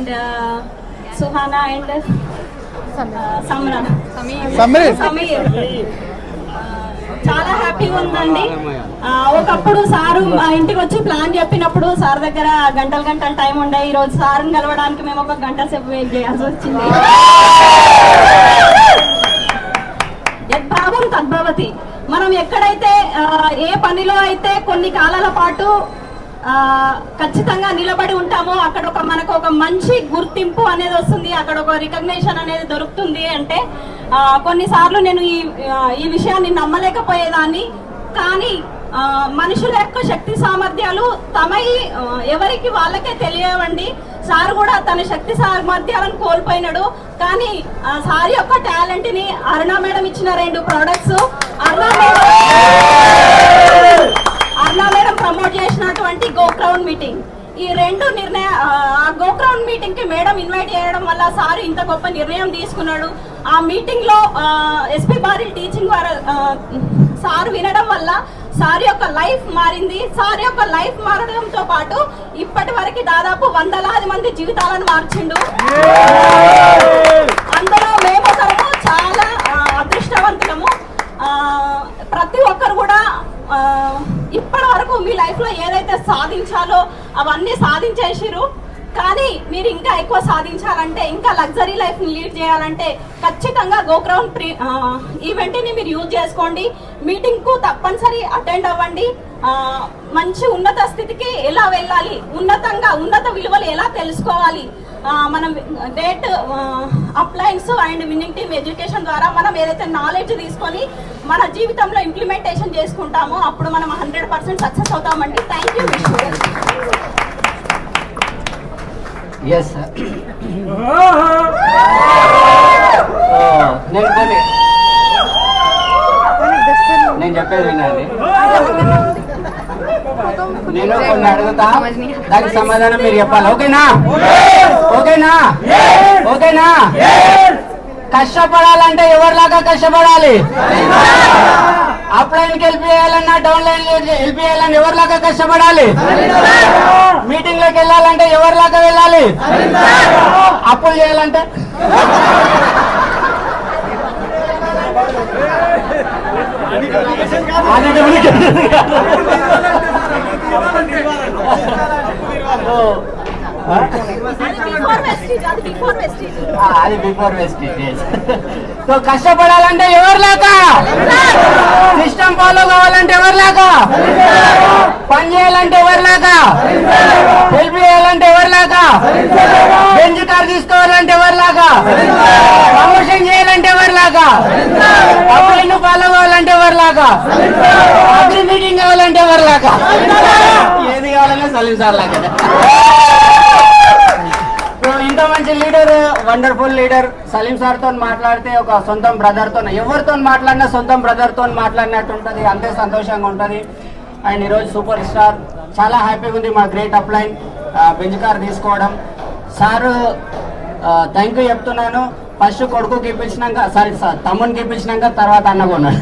And Suhana and సమ్ర సమీర్ చాలా హ్యాపీగా ఉందండి. ఆ, ఒకప్పుడు సారు మా ఇంటికి వచ్చి ప్లాన్ చెప్పినప్పుడు సార్ దగ్గర గంటలు గంటలు టైం ఉండే. ఈ రోజు సార్ని కలవడానికి మేము ఒక గంట సేపు వెయిట్ చేయాల్సి వచ్చింది. యద్భావం తద్భవతి. మనం ఎక్కడైతే ఆ, ఏ పనిలో అయితే కొన్ని కాలాల పాటు ఖచ్చితంగా నిలబడి ఉంటామో. అక్కడ ఒక మనకు ఒక మంచి గుర్తింపు అనేది వస్తుంది. అక్కడ ఒక రికగ్నేషన్ అనేది దొరుకుతుంది అంటే కొన్నిసార్లు నేను ఈ ఈ విషయాన్ని నమ్మలేకపోయేదాన్ని. కానీ మనుషుల యొక్క శక్తి సామర్థ్యాలు తమై ఎవరికి వాళ్ళకే తెలియవండి. సార్ కూడా తన శక్తి సామర్థ్యాలను కోల్పోయినాడు. కానీ ఆ సార్ యొక్క టాలెంట్ని అరుణ మేడం ఇచ్చిన రెండు ప్రోడక్ట్స్ అరుణ మేడం మీటింగ్. ఈ రెండు నిర్ణయ ఆ మీటింగ్కి మేడం ఇన్వైట్ చేయడం వల్ల సార్ ఇంత గొప్ప నిర్ణయం తీసుకున్నాడు. ఆ మీటింగ్లో ఎస్పీ బారి టీచింగ్ వారు సార్ వినడం వల్ల సార్ యొక్క లైఫ్ మారింది. సార్ యొక్క లైఫ్ మారడంతో పాటు ఇప్పటి వరకు దాదాపు వందలాది మంది జీవితాలను మార్చిండు. సాధించాలో అవన్నీ సాధించేసిరు కానీ మీరు ఇంకా ఎక్కువ సాధించాలంటే ఇంకా లగ్జరీ లైఫ్ని లీడ్ చేయాలంటే ఖచ్చితంగా గోక్రౌన్ ప్రీ ఈవెంట్ని మీరు యూజ్ చేసుకోండి. మీటింగ్కు తప్పనిసరి అటెండ్ అవ్వండి. మంచి ఉన్నత స్థితికి ఎలా వెళ్ళాలి ఉన్నతంగా ఉన్నత విలువలు ఎలా తెలుసుకోవాలి మనం date appliance and winning team education ద్వారా మనం ఏదైతే నాలెడ్జ్ తీసుకొని మన జీవితంలో ఇంప్లిమెంటేషన్ చేసుకుంటామో అప్పుడు మనం హండ్రెడ్ పర్సెంట్ సక్సెస్ అవుతామండి. థ్యాంక్ యూ ఎస్ సార్ నేను కొన్ని నేను చెప్పేది వినండి. నేను కొన్ని అడుగుతా. దానికి సమాధానం మీరు చెప్పాలి. ఓకేనా? ఓకేనా? ఓకేనా? కష్టపడాలంటే ఎవరిలాగా కష్టపడాలి? అప్లైన్కి హెల్ప్ చేయాలన్నా డౌన్ లైన్ హెల్ప్ చేయాలని ఎవరిలాగా కష్టపడాలి? మీటింగ్లోకి వెళ్ళాలంటే ఎవరిలాగా వెళ్ళాలి? అప్పులు చేయాలంటే? అది డూప్లికేషన్ కాదు. ఆ? బిఫోర్ వెస్టీజ్ అది బిఫోర్ వెస్టేజ్ సో కష్టపడాలంటే ఎవరిలాగా సిస్టమ్ ఫాలో కావాలంటే ఎవరిలాగా పని చేయాలంటే ఎవరిలాగా హెల్ప్ చేయాలంటే ఎవరిలాగా బెంచ్ కార్ తీసుకోవాలంటే ఎవరిలాగా ప్రమోషన్ చేయాలంటే ఎవరిలాగా అప్పులు ఫాలో కావాలంటే ఎవరిలాగా? అగ్రి మీటింగ్ కావాలంటే ఎవరిలాగా? ఏది కావాలంటే సలీం సార్ లాగా. సో ఇంత మంచి లీడర్ వండర్ఫుల్ లీడర్ సలీం సార్తో మాట్లాడితే ఒక సొంతం బ్రదర్తో ఎవరితో మాట్లాడినా సొంతం బ్రదర్తో మాట్లాడినట్టు ఉంటది అంతే సంతోషంగా ఉంటది. అండ్ ఈరోజు సూపర్ స్టార్ చాలా హ్యాపీగా ఉంది మా గ్రేట్ అప్లైన్ బెంచ్ కార్ తీసుకోవడం. సారు థ్యాంక్ యూ చెప్తున్నాను. ఫస్ట్ కొడుకుకి ఇప్పించినాక సారీ సార్ తమ్మునికి ఇప్పించినాక తర్వాత అన్న కొన్నాడు.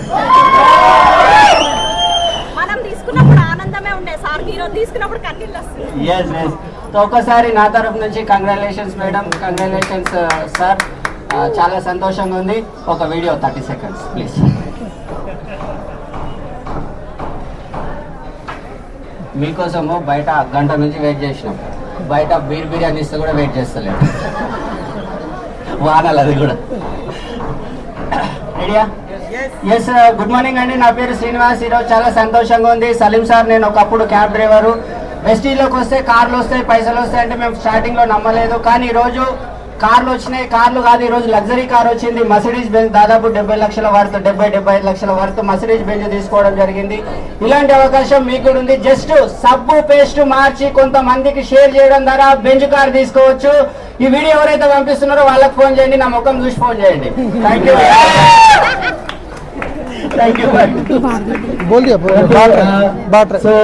మనం తీసుకున్నప్పుడు ఆనందమే ఉండే. సార్ మీరు తీసుకున్నప్పుడు కన్నీళ్ళు వస్తుంది ఎస్ ఎస్ సో ఒక్కసారి నా తరఫు నుంచి కంగ్రాచులేషన్స్ మేడం కంగ్రాచులేషన్స్ సార్ చాలా సంతోషంగా ఉంది. ఒక వీడియో థర్టీ సెకండ్స్ ప్లీజ్ మీకోసము బయట గంట నుంచి వెయిట్ చేసినాం. బయట బీర్ బిర్యానీ ఇస్తే కూడా వెయిట్ చేస్తలేదు. వానాలు అది కూడా. రెడీయా ఎస్ గుడ్ మార్నింగ్ అండి. నా పేరు శ్రీనివాస్. ఈరోజు చాలా సంతోషంగా ఉంది. సలీం సార్ నేను ఒకప్పుడు క్యాబ్ డ్రైవరు. వెస్టీలోకి వస్తే కార్లు వస్తాయి పైసలు వస్తాయి అంటే మేము స్టార్టింగ్లో నమ్మలేదు. కానీ ఈ రోజు కార్లు వచ్చినాయి కార్లు కాదు ఈ రోజు లగ్జరీ కార్ వచ్చింది. మసిడీస్ బెంజ్ దాదాపు డెబ్బై లక్షల వర్త్ డెబ్బై డెబ్బై లక్షల వర్త్ మసిడీస్ బెంజ్ తీసుకోవడం జరిగింది. ఇలాంటి అవకాశం మీకు కూడా ఉంది. జస్ట్ సబ్బు పేస్ట్ మార్చి కొంతమందికి షేర్ చేయడం ద్వారా బెంజ్ కార్ తీసుకోవచ్చు. ఈ వీడియో ఎవరైతే పంపిస్తున్నారో వాళ్ళకి ఫోన్ చేయండి నా ముఖం చూసి ఫోన్ చేయండి. Thank you thank you